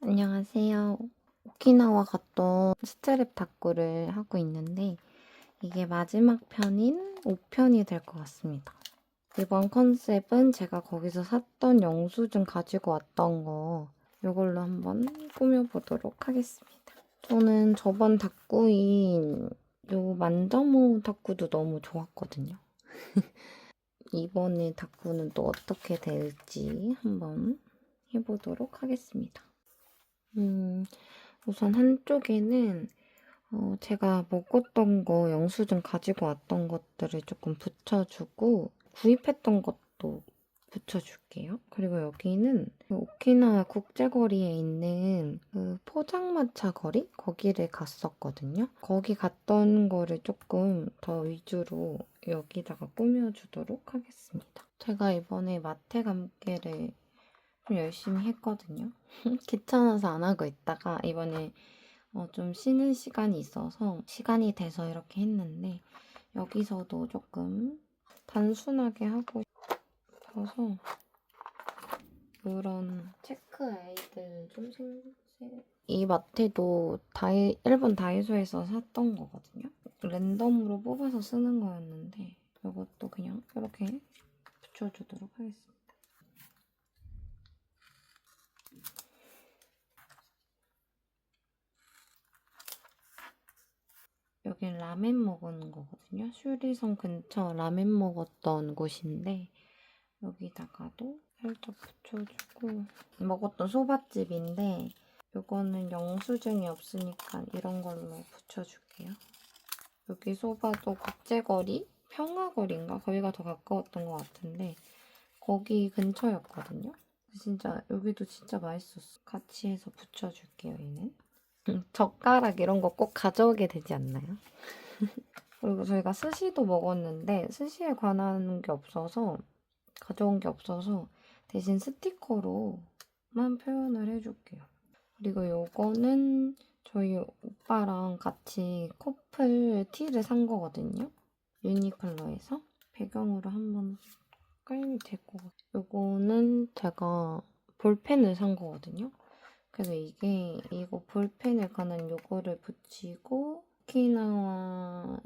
안녕하세요. 오키나와 갔던 스트랩 탁구를 하고 있는데 이게 마지막 편인 5편이 될 것 같습니다. 이번 컨셉은 제가 거기서 샀던 영수증 가지고 왔던 거 이걸로 한번 꾸며보도록 하겠습니다. 저는 저번 탁구인 요 만점호 탁구도 너무 좋았거든요. 이번에 탁구는 또 어떻게 될지 한번 해보도록 하겠습니다. 음, 우선 한쪽에는 어, 제가 먹었던 거 영수증 가지고 왔던 것들을 조금 붙여주고 구입했던 것도 붙여줄게요. 그리고 여기는 그 오키나와 국제거리에 있는 그 포장마차 거리? 거기를 갔었거든요. 거기 갔던 거를 조금 더 위주로 여기다가 꾸며주도록 하겠습니다. 제가 이번에 마테 감개를 좀 열심히 했거든요. 귀찮아서 안 하고 있다가 이번에 어, 좀 쉬는 시간이 있어서 시간이 돼서 이렇게 했는데 여기서도 조금 단순하게 하고 싶어서 그런 체크 아이들 좀 생... 생- 이 마테도 다이, 일본 다이소에서 샀던 거거든요. 랜덤으로 뽑아서 쓰는 거였는데 이것도 그냥 이렇게 붙여주도록 하겠습니다. 여긴 라멘 먹은 거거든요. 슈리성 근처 라멘 먹었던 곳인데 여기다가도 살짝 붙여주고 먹었던 소밥집인데 이거는 영수증이 없으니까 이런 걸로 붙여줄게요. 여기 소바도 국제거리? 평화거리인가? 거기가 더 가까웠던 것 같은데 거기 근처였거든요. 진짜 여기도 진짜 맛있었어. 같이 해서 붙여줄게요, 얘는. 음, 젓가락 이런 거 꼭 가져오게 되지 않나요? 그리고 저희가 스시도 먹었는데 스시에 관한 게 없어서 가져온 게 없어서 대신 스티커로만 표현을 해줄게요. 그리고 요거는 저희 오빠랑 같이 커플 티를 산 거거든요. 유니클로에서 배경으로 한번 깔면 될것 같아요. 요거는 제가 볼펜을 산 거거든요. 그래서 이게 이거 볼펜을 가는 요거를 붙이고 오키나와니까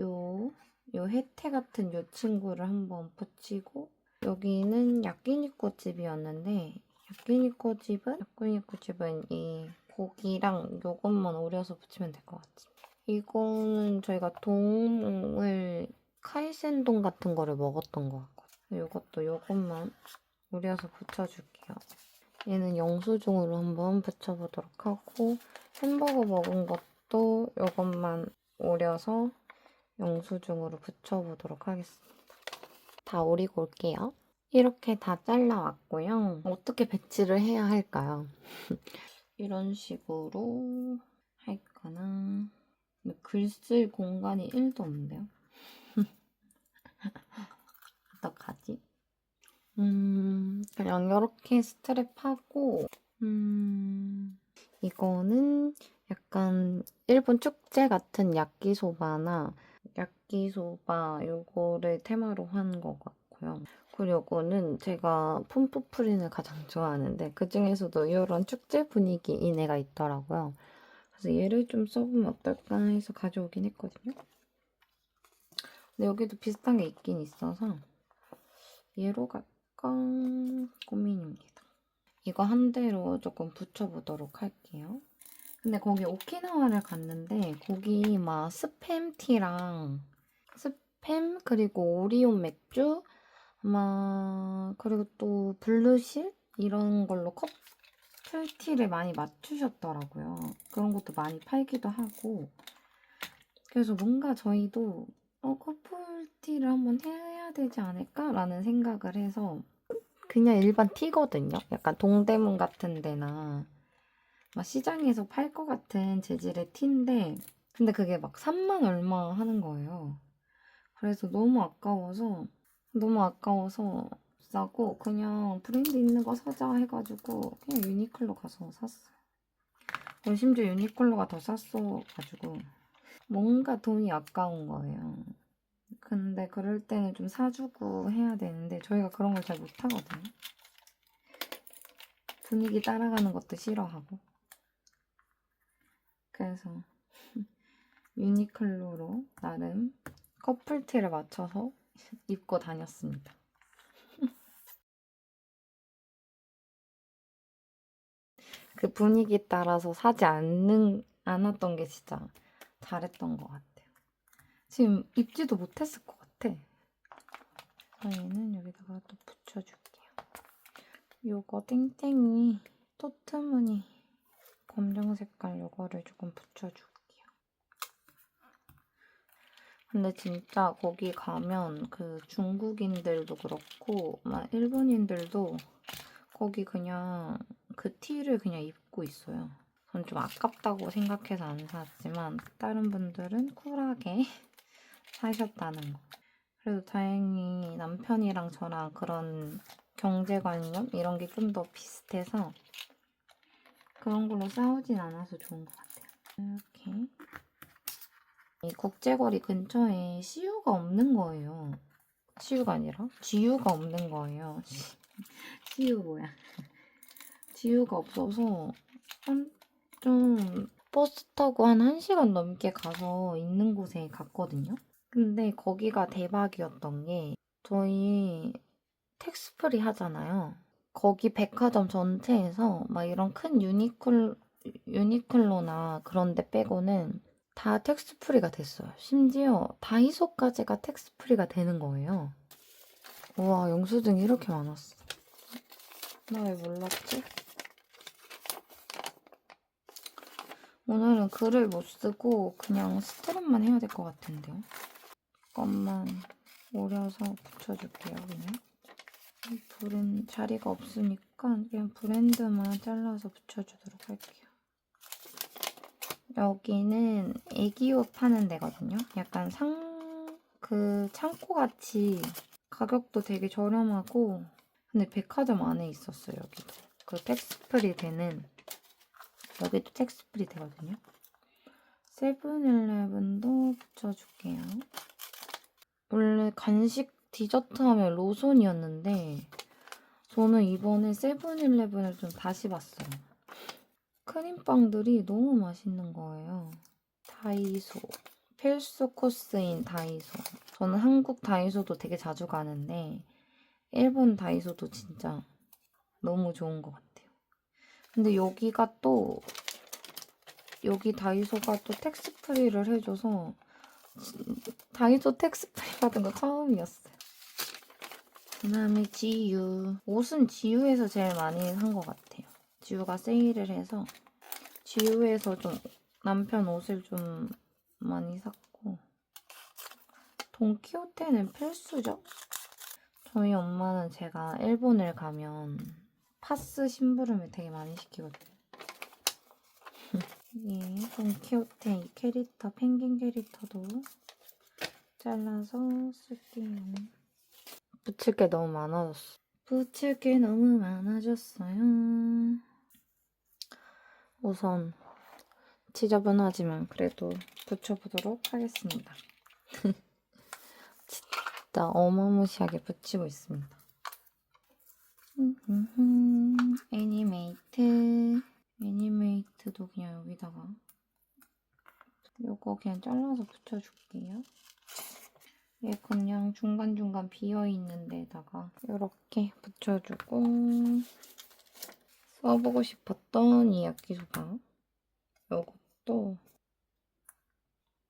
요, 요 혜태 같은 요 친구를 한번 붙이고 여기는 야끼니코 집이었는데 야끼니코 집은 야끼니코 집은 이 고기랑 요것만 오려서 붙이면 될 것 같아요. 이거는 저희가 동을 카이센동 같은 거를 먹었던 것 같거든요. 요것도 요것만 오려서 붙여줄게요. 얘는 영수증으로 한번 붙여보도록 하고 햄버거 먹은 것도 이것만 오려서 영수증으로 붙여보도록 하겠습니다. 다 오리고 올게요. 이렇게 다 잘라왔고요. 어떻게 배치를 해야 할까요? 이런 식으로 할까나 글쓸 공간이 1도 없는데요? 어떡하지? 음, 그냥 이렇게 스트랩하고, 음, 이거는 약간 일본 축제 같은 야끼소바나 야끼소바 요거를 테마로 한 것 같고요. 그리고 이거는 제가 폼푸프린을 가장 좋아하는데 그 중에서도 이런 축제 분위기인 애가 있더라고요. 그래서 얘를 좀 써보면 어떨까 해서 가져오긴 했거든요. 근데 여기도 비슷한 게 있긴 있어서 얘로 갈 까 고민입니다. 이거 한 대로 조금 붙여보도록 할게요. 근데 거기 오키나와를 갔는데 거기 막 스팸티랑 스팸 그리고 오리온 맥주 아마 그리고 또 블루실 이런 걸로 커플티를 많이 맞추셨더라고요. 그런 것도 많이 팔기도 하고 그래서 뭔가 저희도 어, 커플티를 한번 해야 되지 않을까라는 생각을 해서 그냥 일반 티거든요. 약간 동대문 같은 데나 막 시장에서 팔 것 같은 재질의 티인데 근데 그게 막 3만 얼마 하는 거예요. 그래서 너무 아까워서 너무 아까워서 싸고 그냥 브랜드 있는 거 사자 해가지고 그냥 유니클로 가서 샀어요. 그리고 심지어 유니클로가 더 쌌어가지고 뭔가 돈이 아까운 거예요. 근데 그럴 때는 좀 사주고 해야 되는데 저희가 그런 걸 잘 못하거든요. 분위기 따라가는 것도 싫어하고. 그래서 유니클로로 나름 커플티를 맞춰서 입고 다녔습니다. 그 분위기 따라서 사지 않는, 않았던 게 진짜 잘했던 것 같아요. 지금 입지도 못했을 것 같아. 얘는 여기다가 또 붙여줄게요. 요거 땡땡이 토트무늬 검정 색깔 요거를 조금 붙여줄게요. 근데 진짜 거기 가면 그 중국인들도 그렇고 막 일본인들도 거기 그냥 그 티를 그냥 입고 있어요. 전 좀 아깝다고 생각해서 안 샀지만 다른 분들은 쿨하게 사셨다는 거. 그래도 다행히 남편이랑 저랑 그런 경제관념 이런 게 좀 더 비슷해서 그런 걸로 싸우진 않아서 좋은 것 같아요. 이렇게 이 국제거리 근처에 CU가 없는 거예요. CU가 아니라 GU가 없는 거예요. CU 뭐야? GU가 없어서 한, 좀 버스 타고 한 1시간 넘게 가서 있는 곳에 갔거든요. 근데 거기가 대박이었던 게 저희 텍스프리 하잖아요. 거기 백화점 전체에서 막 이런 큰 유니클, 유니클로나 그런 데 빼고는 다 텍스프리가 됐어요. 심지어 다이소까지가 텍스프리가 되는 거예요. 우와, 영수증이 이렇게 많았어. 나 왜 몰랐지? 오늘은 글을 못 쓰고 그냥 스트랩만 해야 될 것 같은데요. 것만 오려서 붙여줄게요, 그냥. 이 불은 자리가 없으니까 그냥 브랜드만 잘라서 붙여주도록 할게요. 여기는 애기옷 파는 데거든요. 약간 상, 그 창고같이 가격도 되게 저렴하고 근데 백화점 안에 있었어요, 여기도. 그 텍스프리 되는 여기도 텍스프리 되거든요. 세븐일레븐도 붙여줄게요. 원래 간식 디저트 하면 로손이었는데 저는 이번에 세븐일레븐을 좀 다시 봤어요. 크림빵들이 너무 맛있는 거예요. 다이소. 필수 코스인 다이소. 저는 한국 다이소도 되게 자주 가는데 일본 다이소도 진짜 너무 좋은 것 같아요. 근데 여기가 또 여기 다이소가 또 텍스프리를 해줘서 다이소 텍스프리 받은 거 처음이었어요. 그다음에 지유. 옷은 지유에서 제일 많이 산 것 같아요. 지유가 세일을 해서 지유에서 좀 남편 옷을 좀 많이 샀고 돈키호테는 필수죠. 저희 엄마는 제가 일본을 가면 파스 심부름을 되게 많이 시키거든요. 이 돈키호테 이 캐릭터 펭귄 캐릭터도 잘라서 쓸게요. 붙일 게 너무 많아졌어. 붙일 게 너무 많아졌어요. 우선 지저분하지만 그래도 붙여보도록 하겠습니다. 진짜 어마무시하게 붙이고 있습니다. 애니메이트 애니메이트도 그냥 여기다가 요거 그냥 잘라서 붙여줄게요. 얘 그냥 중간중간 비어있는 데다가 이렇게 붙여주고 써보고 싶었던 이 야끼소바 요것도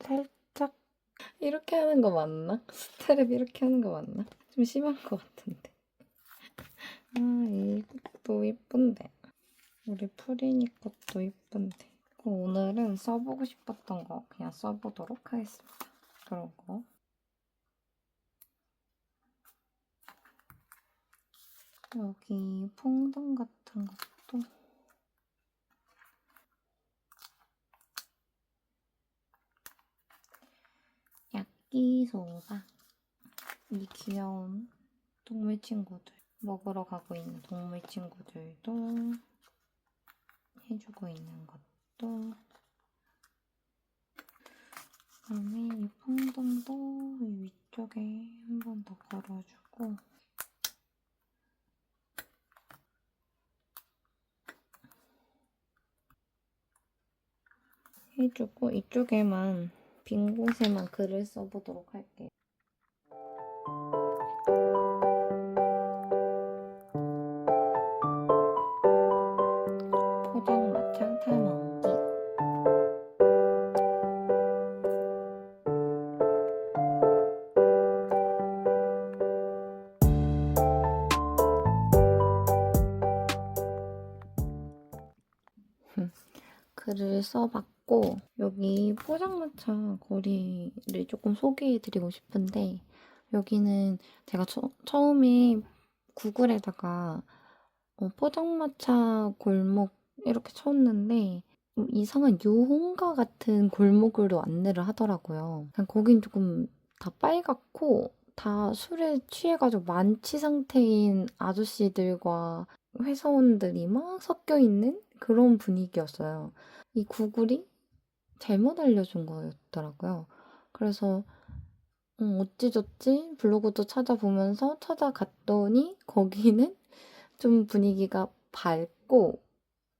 살짝 이렇게 하는 거 맞나? 스트랩 이렇게 하는 거 맞나? 좀 심한 것 같은데 아 이것도 이쁜데 우리 프리니 것도 이쁜데. 오늘은 써보고 싶었던 거 그냥 써보도록 하겠습니다. 그런 거. 여기 퐁당 같은 것도. 야끼소바. 이 귀여운 동물 친구들. 먹으러 가고 있는 동물 친구들도 해주고 있는 것도 그다음에 이 펑등도 위쪽에 한 번 더 걸어주고 해주고 이쪽에만 빈 곳에만 글을 써보도록 할게요. 글을 써봤고 여기 포장마차 거리를 조금 소개해드리고 싶은데 여기는 제가 처, 처음에 구글에다가 어, 포장마차 골목 이렇게 쳤는데 좀 이상한 유흥가 같은 골목으로 안내를 하더라고요. 그냥 거긴 조금 다 빨갛고 다 술에 취해가지고 만취 상태인 아저씨들과 회사원들이 막 섞여 있는 그런 분위기였어요. 이 구글이 잘못 알려준 거였더라고요. 그래서 음, 어찌저찌 블로그도 찾아보면서 찾아갔더니 거기는 좀 분위기가 밝고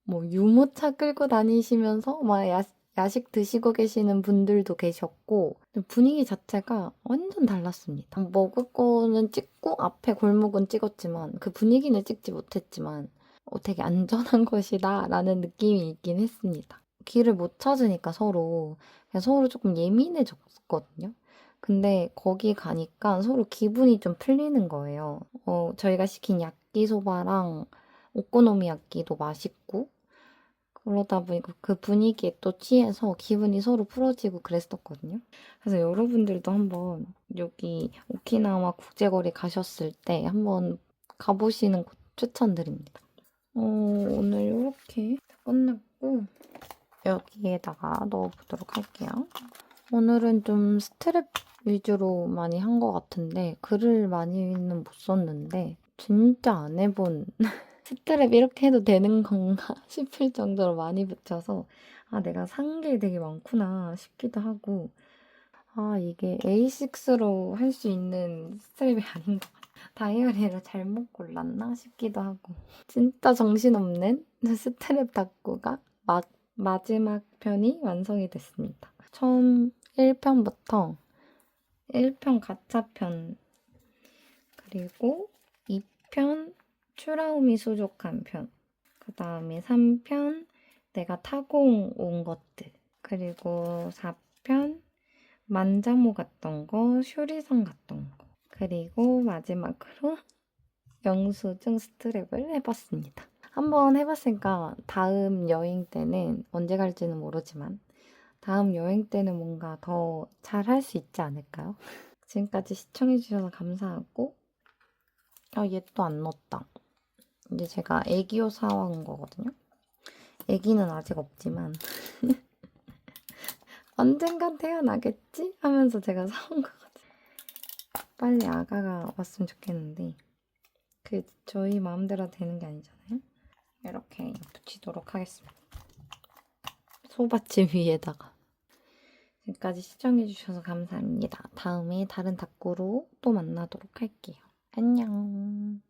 뭐 유모차 끌고 다니시면서 막 야, 야식 드시고 계시는 분들도 계셨고 분위기 자체가 완전 달랐습니다. 먹을 거는 찍고 앞에 골목은 찍었지만 그 분위기는 찍지 못했지만 어, 되게 안전한 곳이다 라는 느낌이 있긴 했습니다. 길을 못 찾으니까 서로 서로 조금 예민해졌거든요. 근데 거기 가니까 서로 기분이 좀 풀리는 거예요. 어, 저희가 시킨 야끼소바랑 오코노미야끼도 맛있고 그러다 보니까 그 분위기에 또 취해서 기분이 서로 풀어지고 그랬었거든요. 그래서 여러분들도 한번 여기 오키나와 국제거리 가셨을 때 한번 가보시는 곳 추천드립니다. 어, 오늘 이렇게 끝났고 여기에다가 넣어보도록 할게요. 오늘은 좀 스트랩 위주로 많이 한 것 같은데 글을 많이는 못 썼는데 진짜 안 해본 스트랩 이렇게 해도 되는 건가 싶을 정도로 많이 붙여서 아 내가 산 게 되게 많구나 싶기도 하고 아 이게 A6로 할 수 있는 스트랩이 아닌 것 같아 다이어리를 잘못 골랐나 싶기도 하고. 진짜 정신없는 스트랩 닦고가 막 마지막 편이 완성이 됐습니다. 처음 1편부터 1편 가차편 그리고 2편 추라우미 수족한 편, 그 다음에 3편 내가 타고 온 것들, 그리고 4편 만자모 갔던 거, 슈리성 갔던 거, 그리고 마지막으로 영수증 스트랩을 해봤습니다. 한번 해봤으니까 다음 여행 때는 언제 갈지는 모르지만 다음 여행 때는 뭔가 더 잘 할 수 있지 않을까요? 지금까지 시청해주셔서 감사하고 아, 얘 또 안 넣었다. 이제 제가 애기옷 사온 거거든요. 애기는 아직 없지만 언젠간 태어나겠지? 하면서 제가 사온 거거든요. 빨리 아가가 왔으면 좋겠는데 그 저희 마음대로 되는 게 아니잖아요. 이렇게 붙이도록 하겠습니다. 소받침 위에다가 지금까지 시청해주셔서 감사합니다. 다음에 다른 닭구로 또 만나도록 할게요. 안녕.